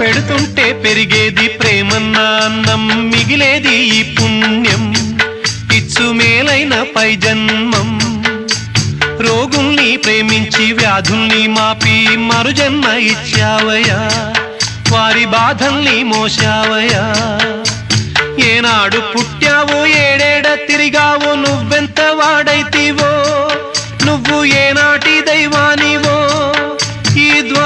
పెడుతుంటే పెరిగేది ప్రేమన్న అన్నం మిగిలేది ఈ పుణ్యం. ఇచ్చు మేలైన పై జన్మం. రోగుల్ని ప్రేమించి వ్యాధుల్ని మాపి మరుజన్మ ఇచ్చావయా వారి బాధల్ని మోసావయా ఏనాడు పుట్టావో ఏడేడ తిరిగావో నువ్వెంత వాడైతివో. నువ్వు ఏ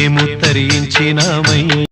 మేము తరించినామై